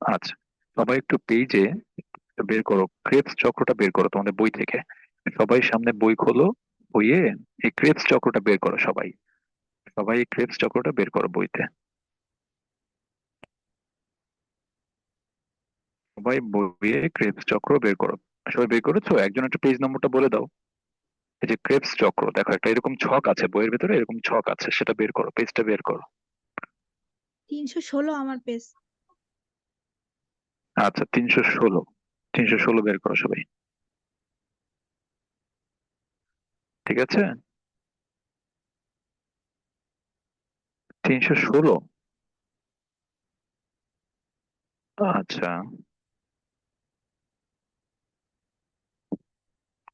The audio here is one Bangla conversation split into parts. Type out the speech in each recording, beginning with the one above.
আচ্ছা সবাই একটু পেজে বের করো ক্রেপস চক্রটা বের করো তোমাদের বই থেকে। সবাই সামনে বই খোলো, বইয়ে এই ক্রেপস চক্রটা বের করো সবাই। সবাই এই ক্রেপস চক্রটা বের করো বইতে। সবাই বইয়ে ক্রেপস চক্র বের করো। সবাই বের করেছ? একজন একটা পেজ নম্বরটা বলে দাও। এই যে ক্রেপস চক্র, দেখো একটা এরকম ছক আছে, বইয়ের ভেতরে এরকম ছক আছে, সেটা বের করো পেজটা বের করো। তিনশো ষোলো আমার পেজ আচ্ছা তিনশো ষোলো। তিনশো ষোলো বের করো সবাই। ঠিক আছে? তিনশো ষোলো। আচ্ছা।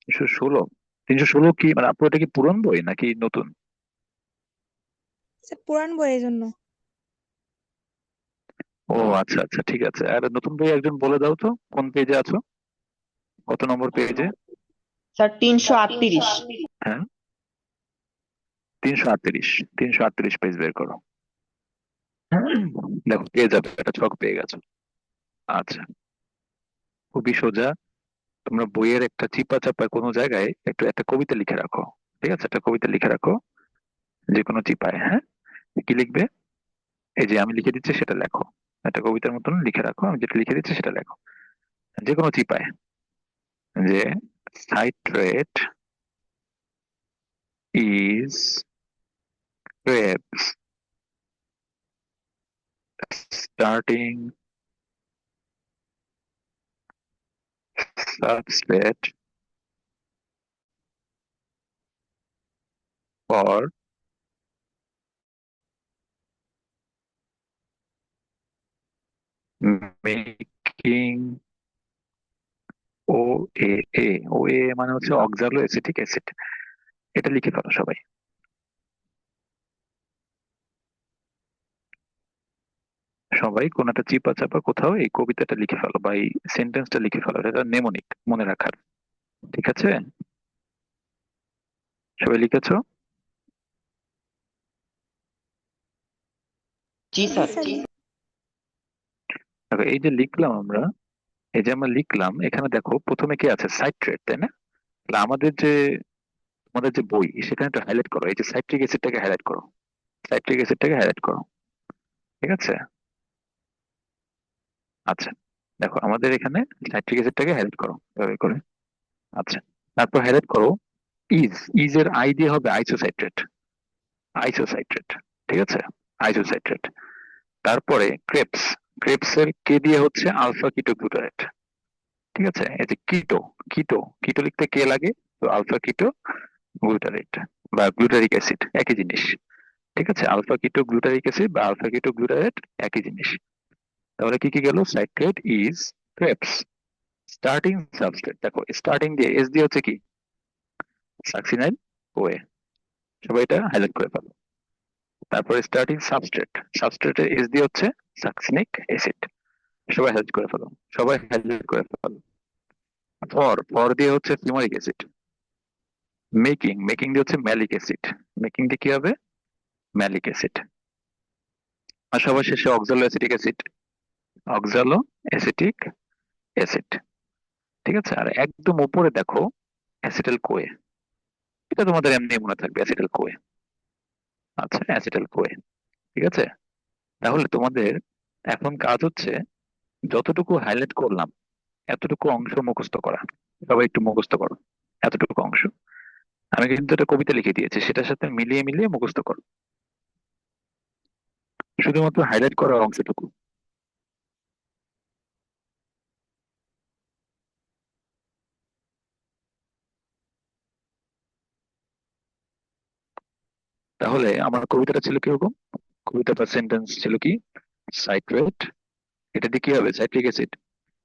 তিনশো ষোলো। তিনশো ষোলো কি মানে আপনার এটা কি পুরন বই নাকি নতুন? পুরান বইয়ের জন্য। ও আচ্ছা আচ্ছা ঠিক আছে। আর নতুন বই একজন বলে দাও তো কোন পেজে আছো? কত নম্বর পেজে স্যার তিনশো আটত্রিশ। হ্যাঁ? তিনশো আটত্রিশ তিনশো আটত্রিশ পেজ বের করো। দেখো পেয়ে যাবে একটা ছক পেয়ে গেছো। আচ্ছা। খুবই সোজা। তোমরা বইয়ের একটা চিপা চাপা কোনো জায়গায় একটু একটা কবিতা লিখে রাখো। ঠিক আছে? একটা কবিতা লিখে রাখো। যে কোনো চিপায় হ্যাঁ? কি লিখবে? এই যে আমি লিখে দিচ্ছি সেটা লেখো। একটা কবিতার মতন লিখে রাখো, আমি যেটা লিখে দিচ্ছি সেটা লেখো। যে কোনো চিপায়। যে citrate is Krebs starting substrate for making OAA OAA মানে হচ্ছে অক্সালো অ্যাসিটিক অ্যাসিড এটা লিখে ফেলো সবাই। সবাই কোন একটা চিপা চাপা কোথাও এই কবিতাটা লিখে ফেলো বা এই সেন্টেন্সটা লিখে ফেলো এটা নেমোনিক মনে রাখার। ঠিক আছে? সবাই লিখেছো? জি স্যার। স্যার। দেখো, এই যে লিখলাম আমরা, এই যে আমরা লিখলাম, এখানে দেখো প্রথমে কি আছে? সাইট্রেট তাই না? তাহলে আমাদের যে আমাদের যে বই, সেখানে একটু হাইলাইট করো। এই যে সাইট্রিক অ্যাসিডটাকে হাইলাইট করো। সাইট্রিক অ্যাসিডটাকে হাইলাইট করো। ঠিক আছে? আচ্ছা দেখো আমাদের এখানে সাইট্রিক অ্যাসিডটাকে হাইলাইট করো, এভাবে করে। আচ্ছা তারপর হাইলাইট করো ইজ ইজ এর আই দিয়ে হবে আইসোসাইট্রেট আইসোসাইট্রেট ঠিক আছে? আইসোসাইট্রেট তারপরে ক্রেপস ক্রেপস এর কে দিয়ে হচ্ছে আলফা কিটো গ্লুটারেট ঠিক আছে? এই যে কিটো কিটো কিটো লিখতে কে লাগে? তো আলফা কিটো গ্লুটারেট বা গ্লুটারিক অ্যাসিড একই জিনিস। ঠিক আছে? আলফা কিটো গ্লুটারিক অ্যাসিড বা আলফা কিটো গ্লুটারেট একই জিনিস। তাহলে কি কি গেল? Citrate is Krebs starting substrate দেখো স্টার্টিং দিয়ে এস দিয়ে হচ্ছে কি? সাকসিনাইল ওয়ে সবাই এটা হাইলাইট করে ফেলো। তারপরে স্টার্টিং সাবস্ট্রেট সাবস্ট্রেটের এস দিয়ে হচ্ছে সাকসিনিক অ্যাসিড সবাই হাইলাইট করে ফেলো। সবাই হাইলাইট করে ফেলো। ফর ফর দিয়ে হচ্ছে ফিউমারিক অ্যাসিড মেকিং মেকিং দিয়ে হচ্ছে ম্যালিক অ্যাসিড মেকিং দিয়ে কি হবে? ম্যালিক অ্যাসিড আর সবার শেষে oxaloacetic acid oxaloacetic acid ঠিক আছে? আর একদম উপরে দেখো অ্যাসিটাল কোয়ে এটা তোমাদের এমনি মনে থাকবে অ্যাসিটাল কোয়ে আচ্ছা অ্যাসিটাল কোয়ে ঠিক আছে? তাহলে তোমাদের এখন কাজ হচ্ছে যতটুকু হাইলাইট করলাম, এতটুকু অংশ মুখস্থ করা। সবাই একটু মুখস্থ করো, এতটুকু অংশ। আমি কিন্তু একটা কবিতা লিখে দিয়েছি, সেটার সাথে মিলিয়ে মিলিয়ে মুখস্থ করো। শুধুমাত্র হাইলাইট করা অংশটুকু। তাহলে আমার কবিতাটা ছিল কীরকম? কবিতা বা সেন্টেন্স ছিল কি? সাইট্রেট এটা দিয়ে কি হবে? সাইট্রিক অ্যাসিড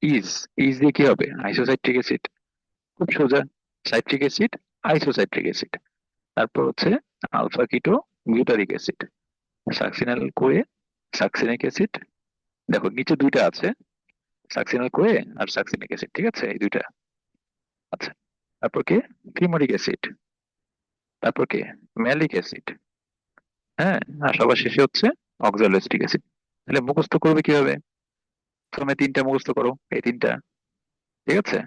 ইজ ইজ দিয়ে কি হবে? আইসোসাইট্রিক অ্যাসিড খুব সোজা। সাইট্রিক অ্যাসিড আইসোসাইট্রিক অ্যাসিড তারপর হচ্ছে alpha ketoglutaric acid succinyl CoA succinic acid দেখো, নিচে দুইটা আছে। সাকসিনাল কোয়ে আর সাকসিনিক অ্যাসিড ঠিক আছে? এই দুইটা। আচ্ছা। তারপর কি? ফিউমারিক অ্যাসিড তারপর কি? ম্যালিক অ্যাসিড হ্যাঁ আর সবার শেষে হচ্ছে। অক্সালোস্টিক অ্যাসিড তাহলে মুখস্থ করবে কীভাবে? প্রথমে তিনটা মুখস্থ করো, এই তিনটা। ঠিক আছে?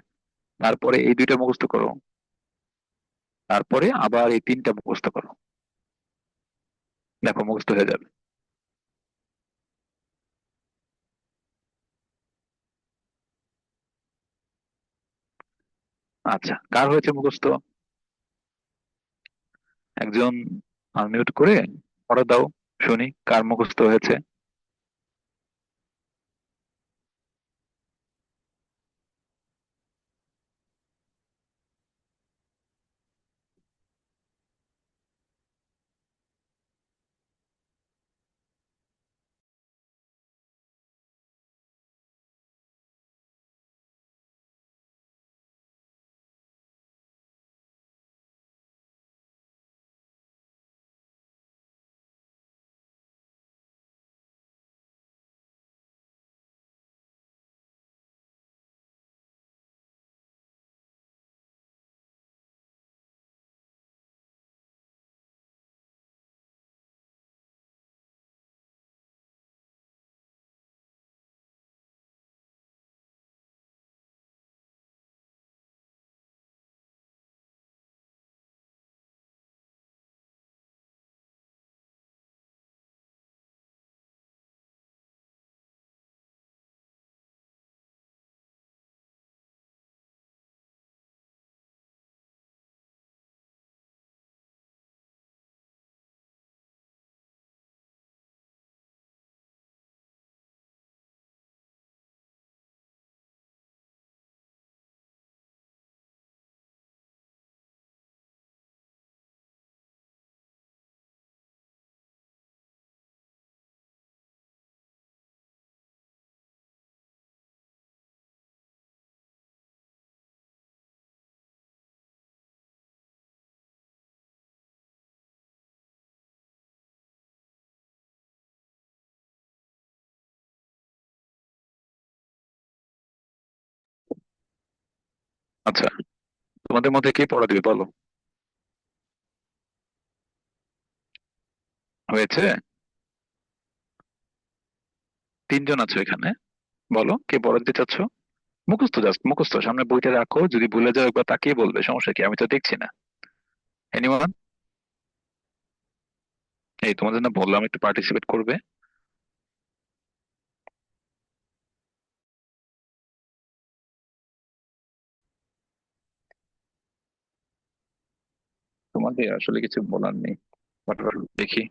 তারপরে এই দুইটা মুখস্থ করো। তারপরে আবার এই তিনটা মুখস্থ করো। দেখো, মুখস্থ হয়ে যাবে। আচ্ছা কার হয়েছে মুখস্থ? একজন আনমিউট করে পড়া দাও শুনি কার মুখস্থ হয়েছে। আচ্ছা তোমাদের মধ্যে কে পড়া দিবে বলো? হয়েছে? তিনজন আছো এখানে, বলো, কে পড়া দিতে চাচ্ছ? মুখস্থ জাস্ট মুখস্থ, সামনে বইটা রাখো, যদি ভুলে যাও একবার তাকিয়ে বলবে, সমস্যা কি? আমি তো দেখছি না। এনিওয়ান এই তোমাদের না বললাম একটু পার্টিসিপেট করবে। তোমাদের আসলে কিছু বলার নেই। দেখি।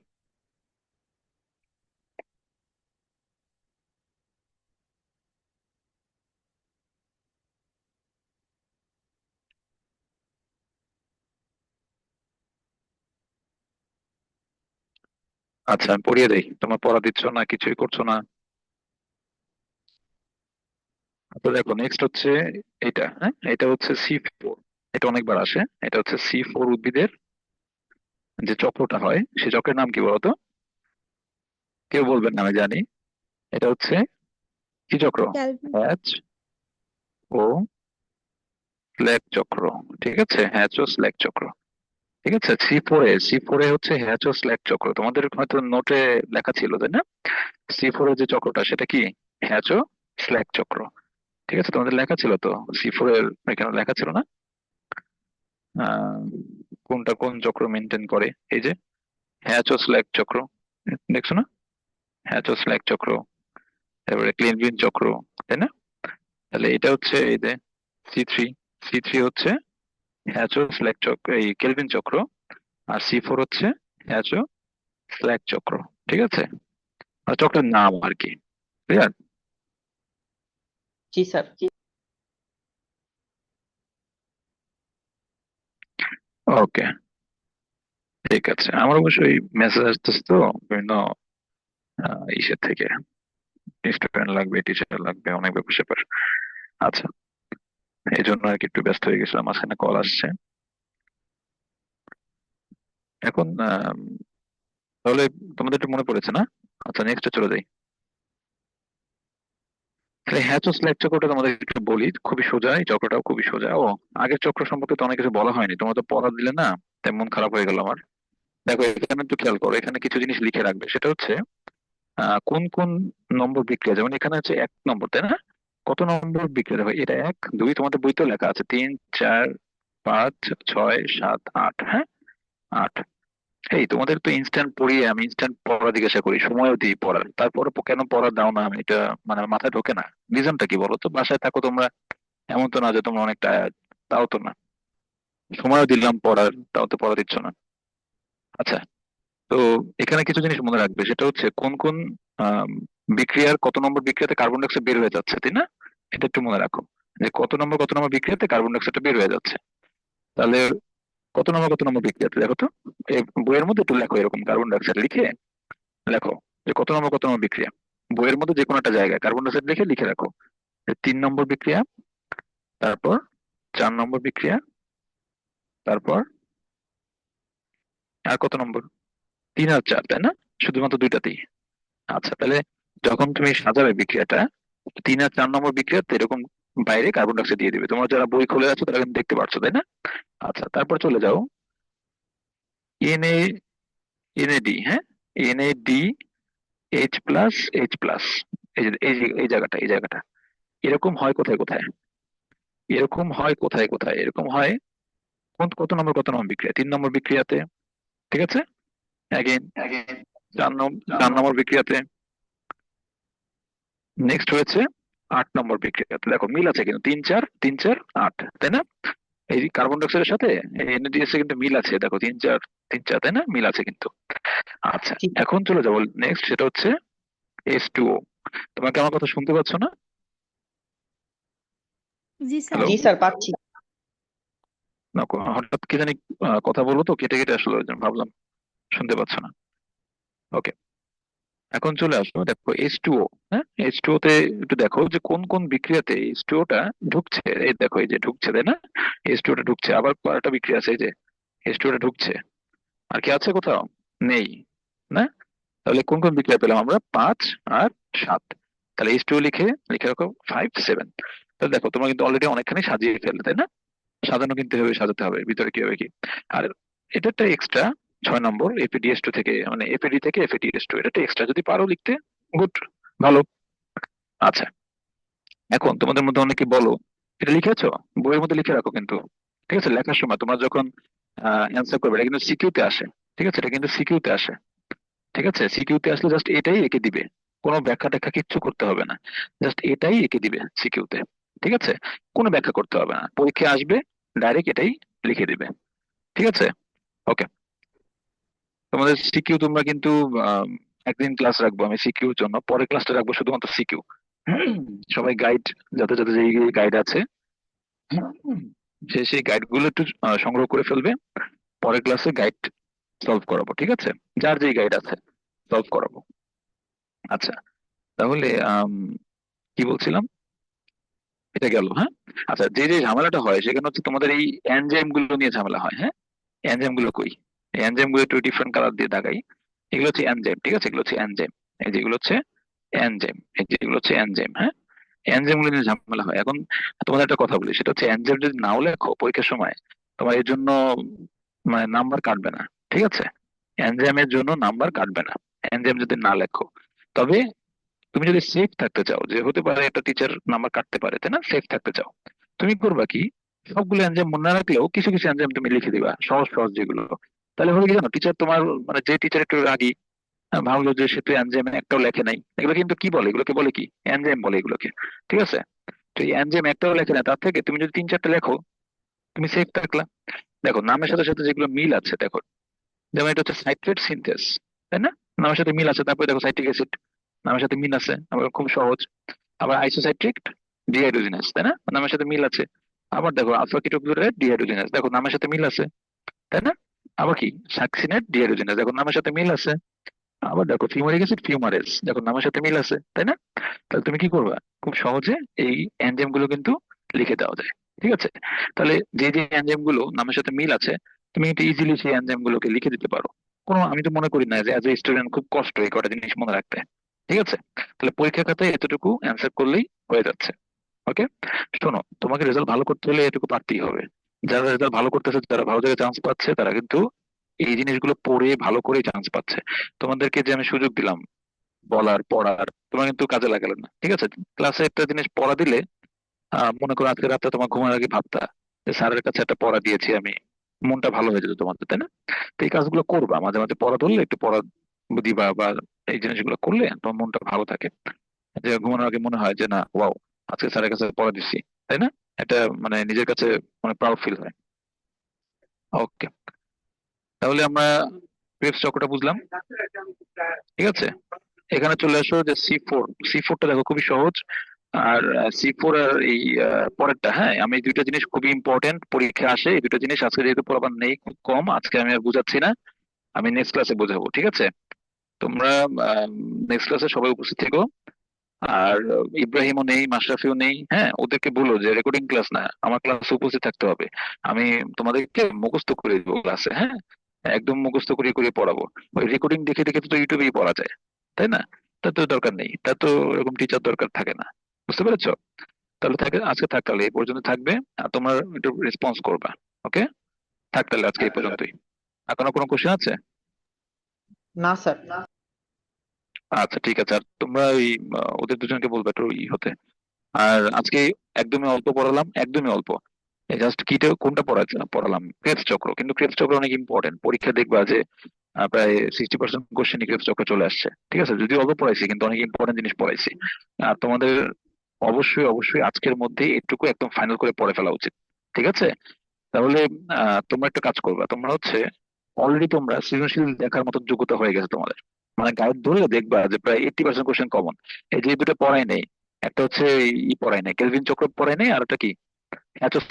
আচ্ছা আমি পড়িয়ে দেই। তোমার পড়া দিচ্ছ না, কিছুই করছ না? তো দেখো নেক্সট হচ্ছে এটা হ্যাঁ? এটা হচ্ছে সি ফোর এটা অনেকবার আসে। এটা হচ্ছে সি ফোর উদ্ভিদের যে চক্রটা হয় সে চক্রের নাম কি বলতো? কেউ বলবেন না আমি জানি। এটা হচ্ছে কি চক্র? হ্যাচ ও স্ল্যাক চক্র। ঠিক আছে? হ্যাচ ও স্ল্যাক চক্র। ঠিক আছে? C four A C four A হচ্ছে হ্যাচ ও স্ল্যাক চক্র। তোমাদের হয়তো নোটে লেখা ছিল তাই না? সি ফোর এর যে চক্রটা সেটা কি? হ্যাচ ও স্ল্যাক চক্র। ঠিক আছে? তোমাদের লেখা ছিল তো? সি ফোর এর এখানে লেখা ছিল না? কোনটা কোন চক্র মেনটেন করে? এই যে হ্যাচ ও স্ল্যাক চক্র। দেখছ না? হ্যাচ ও স্ল্যাক চক্র, তারপরে ক্লিনবিন চক্র, তাই না? তাহলে এটা হচ্ছে এই যে সি থ্রি সি থ্রি হচ্ছে হ্যাচো স্ল্যাক চক্র এই কেলভিন চক্র, আর সি ফোর হচ্ছে হ্যাচো স্ল্যাক চক্র, ঠিক আছে? আর চক্রের নাম আর কি ক্লিয়ার জি, স্যার। ওকে, ঠিক আছে। আমার অবশ্যই মেসেজ আসতেছে তো, বিভিন্ন ইসের থেকে। স্টুডেন্ট লাগবে টিচার লাগবে, অনেক ব্যাপার স্যাপার। আচ্ছা এই জন্য আর কি একটু ব্যস্ত হয়ে গেছিলাম, মাঝখানে কল আসছে। এখন তাহলে তোমাদের একটু মনে পড়েছে না? আচ্ছা নেক্সট চলে যাই। তাহলে হ্যাচো স্ল্যাক চক্রটা তোমাদের একটু বলি, খুবই সোজা, এই চক্রটাও খুবই সোজা। ও, আগের চক্র সম্পর্কে তো অনেক কিছু বলা হয়নি, তোমরা তো পড়া দিলে না, তাই মন খারাপ হয়ে গেল আমার। দেখো, এখানে একটু খেয়াল করো, এখানে কিছু জিনিস লিখে রাখবে, সেটা হচ্ছে কোন কোন নম্বর বিক্রিয়া, যেমন এখানে হচ্ছে এক নম্বর, তাই না? কত নম্বর বিক্রিয়া দেখো, এটা এক, দুই, তোমাদের বইতেও লেখা আছে, তিন, চার, পাঁচ, ছয়, সাত, আট হ্যাঁ? আট। এই তোমাদের তো ইনস্ট্যান্ট পড়িয়ে আমি ইনস্ট্যান্ট পড়া জিজ্ঞাসা করি, সময়ও দিই পড়ার। তারপরে কেন পড়া দাও না? আমি এটা মানে মাথায় ঢোকে না। রিজনটা কি বলো তো? বাসায় থাকো তোমরা, এমন তো না যে তোমরা অনেক তাও তো না। সময়ও দিলাম পড়ার, তাও তো পড়া দিচ্ছ না। আচ্ছা তো এখানে কিছু জিনিস মনে রাখবে, সেটা হচ্ছে কোন কোন বিক্রিয়ার কত নম্বর বিক্রিয়াতে কার্বন ডাইঅক্সাইড বের হয়ে যাচ্ছে, তাই না? এটা একটু মনে রাখো। যে কত নম্বর কত নম্বর বিক্রিয়াতে কার্বন ডাইঅক্সাইডটা বের হয়ে যাচ্ছে। তাহলে কত নম্বর কত নম্বর বিক্রিয়াতে দেখো তো, এই বইয়ের মধ্যে একটু লেখো এরকম কার্বন ডাইঅক্সাইড লিখে, লেখো যে কত নম্বর কত নম্বর বিক্রিয়া। বইয়ের মধ্যে যে কোনো একটা জায়গায় কার্বন ডাইঅক্সাইড লিখে লিখে রাখো। তিন নম্বর বিক্রিয়া, তারপর চার নম্বর বিক্রিয়া, তারপর আর কত নম্বর? তিন আর চার, তাই না? শুধুমাত্র দুইটাতেই। আচ্ছা তাহলে যখন তুমি সাজাবে বিক্রিয়াটা, তিন আর চার নম্বর বিক্রিয়াতে এরকম বাইরে কার্বন ডাইঅক্সাইড দিয়ে দিবে। তোমরা যারা বই খুলে আছো তারা কিন্তু দেখতে পারছ তাই না? আচ্ছা তারপর চলে যাও। এনএ এনএডি হ্যাঁ? NAD H plus H plus এই যে এই যে- এই জায়গাটা এই জায়গাটা। এরকম হয় কোথায় কোথায়? এরকম হয় কোথায় কোথায়? এরকম হয় কোন কত নম্বর কত নম্বর বিক্রিয়া? তিন নম্বর বিক্রিয়াতে ঠিক আছে? অ্যাগেন চার নম্বর চার নম্বর বিক্রিয়াতে। নেক্সট হয়েছে আট নম্বর বিক্রিয়াতে দেখো মিল আছে কিন্তু তিন চার তিন চার আট তাই না? এই কার্বন ডাইঅক্সাইডের সাথে এনএডিএস এর কিন্তু মিল আছে দেখো তিন চার তিন চার তাই না? মিল আছে কিন্তু। আচ্ছা এখন চলে যাব নেক্সট সেটা হচ্ছে এস টু ও তোমাকে আমার কথা শুনতে পাচ্ছ না? জি স্যার। জি স্যার পাচ্ছি। না হঠাৎ কি জানি কথা বলব তো কেটে কেটে আসলো ভাবলাম শুনতে পাচ্ছ না। ওকে এখন চলে আসো দেখো এইচ টু ও হ্যাঁ? এইচ টু তে একটু দেখো যে কোন কোন বিক্রিয়াতে এইচ টু টা ঢুকছে। এই দেখো, এই যে ঢুকছে, তাই না? এইচ টু টা ঢুকছে, আবার কয়েকটা বিক্রিয়া আছে, এই যে এইচ টু টা ঢুকছে। আর কি আছে কোথাও? নেই, না? তাহলে কোন কোন বিক্রিয়া পেলাম আমরা? পাঁচ আর সাত। তাহলে এইচ টু লিখে লিখে রাখো ফাইভ সেভেন তাহলে দেখো, তোমরা কিন্তু অলরেডি অনেকখানি সাজিয়ে ফেললে, তাই না? সাজানো কিন্তু সাজাতে হবে, ভিতরে কি হবে কি? আর এটা একটা এক্সট্রা ছয় নম্বর এপিডিএস টু থেকে মানে এপিডি থেকে এফএডিএস টু এটা এক্সট্রা যদি পারো লিখতে গুড ভালো। আচ্ছা এখন তোমাদের মধ্যে অনেকে বলো, এটা লিখেছো বইয়ের মধ্যে লিখে রাখো কিন্তু। ঠিক আছে, লেখার সময় তোমরা যখন অ্যান্সার করবে, এটা কিন্তু সিকিউতে আসে। ঠিক আছে, এটা কিন্তু সিকিউতে আসে। ঠিক আছে সিকিউতে আসলে জাস্ট এটাই এঁকে দিবে। কোনো ব্যাখ্যা ট্যাখ্যা কিচ্ছু করতে হবে না। জাস্ট এটাই এঁকে দিবে সিকিউতে ঠিক আছে, কোনো ব্যাখ্যা করতে হবে না। পরীক্ষায় আসবে ডাইরেক্ট এটাই লিখে দিবে। ঠিক আছে ওকে তোমাদের সিকিউ তোমরা কিন্তু একদিন ক্লাস রাখব, আমি সিকিউর জন্য। পরের ক্লাসটা রাখব শুধুমাত্র সিকিউ সবাই গাইড যাতে যাতে যে গাইড আছে সে সেই গাইডগুলো একটু সংগ্রহ করে ফেলবে। পরের ক্লাসে গাইড সলভ করাবো, ঠিক আছে? যার যেই গাইড আছে সলভ করাবো। আচ্ছা তাহলে কি বলছিলাম? এটা গেল হ্যাঁ? আচ্ছা যে যে ঝামেলাটা হয়, সেখানে হচ্ছে তোমাদের এই এনজাইমগুলো নিয়ে ঝামেলা হয় হ্যাঁ? এনজাইমগুলো কই? এনজাইমগুলো একটু ডিফারেন্ট কালার দিয়ে দাগাই। এগুলো হচ্ছে এনজাইম ঠিক আছে? এগুলো হচ্ছে এনজাইম এই হচ্ছে এনজাইম এই হচ্ছে এনজাইম হ্যাঁ? এনজাইমগুলো ঝামেলা হয়। এখন তোমাদের একটা কথা বলি, সেটা হচ্ছে এনজাইম যদি নাও লেখো পরীক্ষার সময়, তোমার এর জন্য মানে নাম্বার কাটবে না, ঠিক আছে? এনজাইমের জন্য নাম্বার কাটবে না এনজাইম যদি না লেখো। তবে তুমি যদি সেফ থাকতে চাও, যে হতে পারে একটা টিচার নাম্বার কাটতে পারে, তাই না? সেফ থাকতে চাও। তুমি করবা কি? সবগুলো এনজাইম মনে রাখলেও কিছু কিছু এনজাইম তুমি লিখে দিবা, সহজ সহজ যেগুলো। তাহলে হবে কি জানো? টিচার তোমার মানে যে টিচার একটু রাগি ভাবলো যে সে তো এনজাইম একটাও লেখে নাই। এগুলো কিন্তু কি বলে? এগুলোকে বলে কি? এনজাইম বলে এগুলোকে। ঠিক আছে? তো এই এনজাইম একটাও লেখে না তার থেকে তুমি যদি তিন চারটা লেখো, তুমি সেফ থাকলা। দেখো, নামের সাথে সাথে যেগুলো মিল আছে, দেখো। যেমন এটা হচ্ছে সাইট্রেট সিনথেস তাই না? নামের সাথে মিল আছে। তারপরে দেখো সাইট্রিক অ্যাসিড নামের সাথে মিল আছে। আবার খুব সহজ। আবার আইসোসাইট্রিক ডিহাইড্রোজিনাস তাই না? নামের সাথে মিল আছে। আবার দেখো আলফা কিটোক্লোরাইড ডিহাইড্রোজিনাস দেখো, নামের সাথে মিল আছে, তাই না? আবার কি? সাকসিনেট ডিহাইড্রোজিনাস দেখো নামের সাথে মিল আছে। আবার দেখো ফিউমারিক অ্যাসিড ফিউমারেস দেখো নামের সাথে মিল আছে, তাই না? তাহলে তুমি কি করবা? খুব সহজে এই এনজাইমগুলো কিন্তু লিখে দেওয়া যায়, ঠিক আছে? তাহলে যে যে এনজাইমগুলো নামের সাথে মিল আছে, তুমি কিন্তু ইজিলি সেই এনজাইম গুলোকে লিখে দিতে পারো। কোনো, আমি তো মনে করি না যে অ্যাজ এ স্টুডেন্ট খুব কষ্ট এই কটা জিনিস মনে রাখতে, ঠিক আছে? তাহলে পরীক্ষা খাতায় এতটুকু অ্যান্সার করলেই হয়ে যাচ্ছে ওকে শোনো, তোমাকে রেজাল্ট ভালো করতে হলে এটুকু পারতেই হবে। যারা রেজাল্ট ভালো করতেছে, যারা ভালো জায়গায় চান্স পাচ্ছে, তারা কিন্তু এই জিনিসগুলো পড়ে ভালো করে চান্স পাচ্ছে। তোমাদেরকে যে আমি সুযোগ দিলাম, বলার, পড়ার, তোমার কিন্তু কাজে লাগালে না, ঠিক আছে? ক্লাসে একটা জিনিস পড়া দিলে মনে করো আজকে রাতে তোমার ঘুমানোর আগে ভাবতা যে স্যারের কাছে একটা পড়া দিয়েছি আমি, মনটা ভালো হয়ে যেত তোমাদের, তাই না? তো এই কাজগুলো করবা, মাঝে মাঝে পড়া ধরলে, একটু পড়া দিবা বা এই জিনিসগুলো করলে তোমার মনটা ভালো থাকে। যে ঘুমানোর আগে মনে হয় যে না, ওয়াও, আজকে স্যারের কাছে পড়া দিচ্ছি তাই না? এটা মানে নিজের কাছে মানে প্রাউড ফিল হয়। ওকে তাহলে আমরা ক্রেপস চক্রটা বুঝলাম। ঠিক আছে? এখানে চলে আসো যে সি ফোর সি ফোরটা দেখো খুবই সহজ। আর সি ফোর আর এই পরেরটা হ্যাঁ? আমি দুইটা জিনিস খুবই ইম্পর্টেন্ট পরীক্ষা আসে। এই দুটো জিনিস আজকে যেহেতু পড়াবার নেই, খুব কম, আজকে আমি আর বুঝাচ্ছি না। আমি নেক্সট ক্লাসে বোঝাবো, ঠিক আছে? তোমরা নেক্সট ক্লাসে সবাই উপস্থিত থেকো। আর ইব্রাহিমও নেই, মাশরাফিও নেই হ্যাঁ ওদেরকে বলো যে রেকর্ডিং ক্লাস না, আমার ক্লাসে উপস্থিত থাকতে হবে। আমি তোমাদেরকে মুখস্থ করে দেবো ক্লাসে হ্যাঁ? একদম মুখস্থ করে করে পড়াবো। ওই রেকর্ডিং দেখে দেখে তো ইউটিউবেই পড়া যায়, তাই না? তা তো দরকার নেই তা তো এরকম টিচার দরকার থাকে না, বুঝতে পেরেছ? তাহলে থাকে, আজকে থাক তাহলে, এই পর্যন্ত থাকবে, আর তোমরা একটু রেসপন্স করবা ওকে থাক তাহলে আজকে এই পর্যন্তই। এখনও কোনো কোশ্চেন আছে? না স্যার আচ্ছা ঠিক আছে। আর তোমরা ওই ওদের দুজনকে বলবে একটু ই হতে। আর আজকে একদমই অল্প পড়ালাম, একদমই অল্প। জাস্ট কিটা কোনটা পড়া পড়ালাম ক্রেবস চক্র। কিন্তু ক্রেবস চক্র অনেক ইম্পর্টেন্ট পরীক্ষা দেখবা যে প্রায় সিক্সটি পার্সেন্ট কোশ্চেনই ক্রেবস চক্র চলে আসছে। ঠিক আছে? যদি অল্প পড়াইছি, কিন্তু অনেক ইম্পর্টেন্ট জিনিস পড়াইছি। আর তোমাদের অবশ্যই অবশ্যই আজকের মধ্যে এটুকু একদম ফাইনাল করে পড়ে ফেলা উচিত। ঠিক আছে? তাহলে তোমরা একটা কাজ করবা। তোমরা হচ্ছে অলরেডি তোমরা সৃজনশীল দেখার মতো যোগ্যতা হয়ে গেছে তোমাদের। মানে গাইড ধরে দেখবা যে প্রায় এইটটি পার্সেন্ট কোশ্চেন কমন এই যে দুটো পড়াই নেই একটা হচ্ছে ই পড়াই নেই কেলভিন চক্র পড়াই নেই আর একটা কি?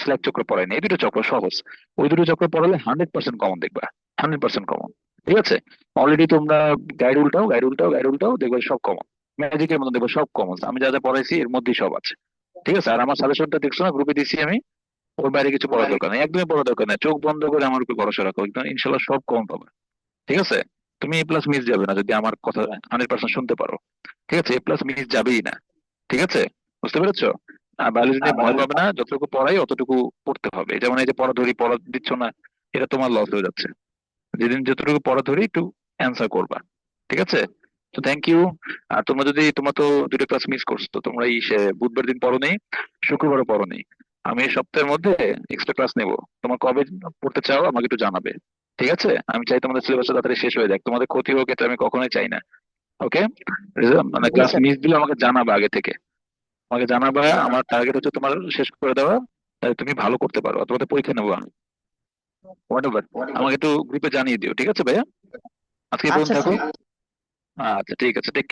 স্ল্যাক চক্র পড়াই নেই। এই দুটো চক্র সহজ। ওই দুটো চক্র পড়ালে হান্ড্রেড পার্সেন্ট কমন দেখবা। হান্ড্রেড পার্সেন্ট কমন ঠিক আছে? অলরেডি তোমরা গাইড উল্টাও গাইড উল্টাও গাইড উল্টাও দেখবে সব কমন ম্যাজিকের মতো দেখবে সব কমন আমি যা যা পড়াইছি এর মধ্যেই সব আছে। ঠিক আছে? আর আমার সাজেশনটা দেখছ না? গ্রুপে দিছি আমি। ওর বাইরে কিছু পড়ার দরকার নেই। একদমই পড়ার দরকার নেই। চোখ বন্ধ করে আমার উপর ভরসা রাখো। একদম ইনশাল্লাহ সব কমন পাবে। ঠিক আছে? তুমি এ প্লাস মিস যাবে না যদি আমার কথা হান্ড্রেড পার্সেন্ট শুনতে পারো। ঠিক আছে? এ প্লাস মিস যাবেই না। ঠিক আছে? বুঝতে পেরেছ? বায়োলজি নিয়ে ভয় পাবে না যতটুকু পড়াই অতটুকু পড়তে হবে। যেমন এই যে পড়া ধরি পড়া দিচ্ছ না এটা তোমার লস হয়ে যাচ্ছে। যেদিন যতটুকু পড়া ধরি একটু অ্যান্সার করবা। ঠিক আছে? তো থ্যাংক ইউ আর তোমরা যদি তোমরা তো দুটো ক্লাস মিস করছ তো তোমরা এই সে- বুধবার দিন পড়ো নেই শুক্রবারও পড়ো নেই আমি এই সপ্তাহের মধ্যে এক্সট্রা ক্লাস নেব। তোমার কবে পড়তে চাও আমাকে একটু জানাবে। ঠিক আছে? আমি চাই তোমাদের সিলেবাসটা তাড়াতাড়ি শেষ হয়ে যাক। তোমাদের ক্ষতি হোক এটা আমি কখনোই চাই না। ওকে মানে ক্লাস মিস দিলে আমাকে জানাবা আগে থেকে। আমাকে জানাবা আমার টার্গেট হচ্ছে তোমার শেষ করে দেওয়া। তাহলে তুমি ভালো করতে পারো তোমাদের পরীক্ষা নেব আমি। আমাকে একটু গ্রুপে জানিয়ে দিও ঠিক আছে ভাইয়া? আজকে পর্যন্ত আচ্ছা থাকো। আচ্ছা ঠিক আছে। ঠিক